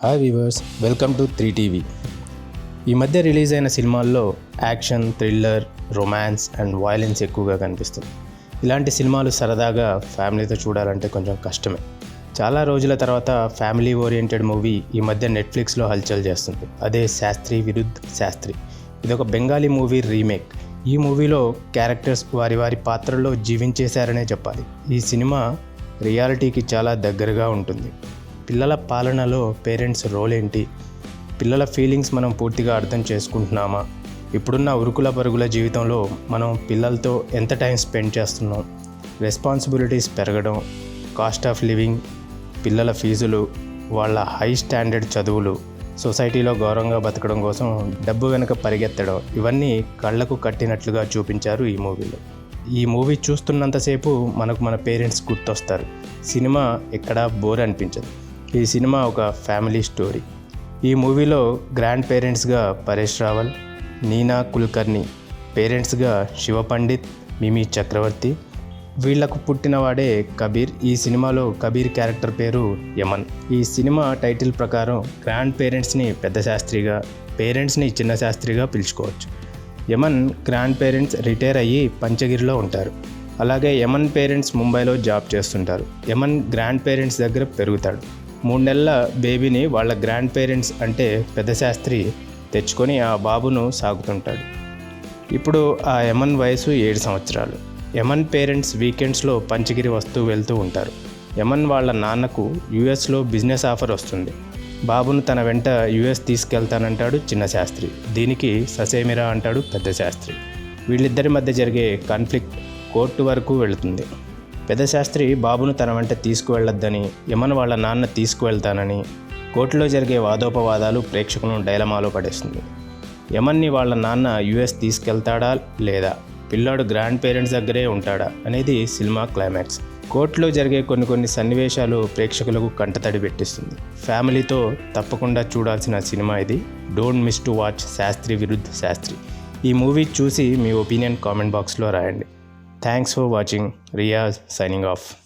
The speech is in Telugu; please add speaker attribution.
Speaker 1: Hi viewers welcome to three TV ఈ మధ్య రిలీజ్ అయిన సినిమాల్లో action thriller romance and violence ఎక్కువగా కనిపిస్తుంది. ఇలాంటి సినిమాలు సరదాగా ఫ్యామిలీతో చూడాలంటే కొంచెం కష్టమే. చాలా రోజుల తర్వాత ఫ్యామిలీ ఓరియంటెడ్ మూవీ ఈ మధ్య నెట్ఫ్లిక్స్లో హల్చల్ చేస్తుంది. అదే శాస్త్రి విరుద్ధ్ శాస్త్రి. ఇది ఒక బెంగాలీ మూవీ రీమేక్ ఈ మూవీలో క్యారెక్టర్స్ వారి వారి పాత్రల్లో జీవించేశారనే చెప్పాలి. ఈ సినిమా రియాలిటీకి చాలా దగ్గరగా ఉంటుంది. పిల్లల పాలనలో పేరెంట్స్ రోల్ ఏంటి పిల్లల ఫీలింగ్స్ మనం పూర్తిగా అర్థం చేసుకుంటున్నామా? ఇప్పుడున్న ఉరుకుల పరుగుల జీవితంలో మనం పిల్లలతో ఎంత టైం స్పెండ్ చేస్తున్నాం? రెస్పాన్సిబిలిటీస్ పెరగడం కాస్ట్ ఆఫ్ లివింగ్ పిల్లల ఫీజులు వాళ్ళ హై స్టాండర్డ్ చదువులు సొసైటీలో గౌరవంగా బతకడం కోసం డబ్బు వెనుక పరిగెత్తడం ఇవన్నీ కళ్ళకు కట్టినట్లుగా చూపించారు ఈ మూవీలో. ఈ మూవీ చూస్తున్నంతసేపు మనకు మన పేరెంట్స్ గుర్తొస్తారు. సినిమా ఎక్కడా బోర్ అనిపించదు. ఈ సినిమా ఒక ఫ్యామిలీ స్టోరీ. ఈ మూవీలో గ్రాండ్ పేరెంట్స్గా పరేష్ రావల్ నీనా కుల్కర్ని పేరెంట్స్గా శివ పండిత్ మిమి చక్రవర్తి. వీళ్ళకు పుట్టినవాడే కబీర్. ఈ సినిమాలో కబీర్ క్యారెక్టర్ పేరు యమన్. ఈ సినిమా టైటిల్ ప్రకారం గ్రాండ్ పేరెంట్స్ని పెద్ద శాస్త్రిగా పేరెంట్స్ని చిన్న శాస్త్రిగా పిలుచుకోవచ్చు. యమన్ గ్రాండ్ పేరెంట్స్ రిటైర్ అయ్యి పంచగిరిలో ఉంటారు. అలాగే యమన్ పేరెంట్స్ ముంబైలో జాబ్ చేస్తుంటారు. యమన్ గ్రాండ్ పేరెంట్స్ దగ్గర పెరుగుతాడు. మూడు నెలల బేబీని వాళ్ళ గ్రాండ్ పేరెంట్స్ అంటే పెద్ద శాస్త్రి తెచ్చుకొని ఆ బాబును సాగుతుంటాడు. ఇప్పుడు ఆ యమన్ వయసు ఏడు సంవత్సరాలు. యమన్ పేరెంట్స్ వీకెండ్స్లో పంచగిరి వస్తూ వెళ్తూ ఉంటారు. యమన్ వాళ్ళ నాన్నకు యుఎస్లో బిజినెస్ ఆఫర్ వస్తుంది. బాబును తన వెంట యుఎస్ తీసుకెళ్తానంటాడు చిన్న శాస్త్రి. దీనికి ససేమిరా అంటాడు పెద్ద శాస్త్రి. వీళ్ళిద్దరి మధ్య జరిగే కాన్ఫ్లిక్ట్ కోర్టు వరకు వెళుతుంది. పెద్ద శాస్త్రి బాబును తన వెంట తీసుకువెళ్ళొద్దని యమన్ వాళ్ళ నాన్న తీసుకువెళ్తానని కోర్టులో జరిగే వాదోపవాదాలు ప్రేక్షకులను డైలమాలో పడేస్తుంది. యమన్ని వాళ్ళ నాన్న యుఎస్ తీసుకెళ్తాడా లేదా? పిల్లాడు గ్రాండ్ పేరెంట్స్ దగ్గరే ఉంటాడా? అనేది సినిమా క్లైమాక్స్. కోర్టులో జరిగే కొన్ని కొన్ని సన్నివేశాలు ప్రేక్షకులకు కంటతడి పెట్టిస్తుంది. ఫ్యామిలీతో తప్పకుండా చూడాల్సిన సినిమా ఇది. Don't miss to watch Shastri Viruddh Shastri. ఈ మూవీ చూసి మీ ఒపీనియన్ కామెంట్ బాక్స్లో రాయండి. Thanks for watching. Ria signing off.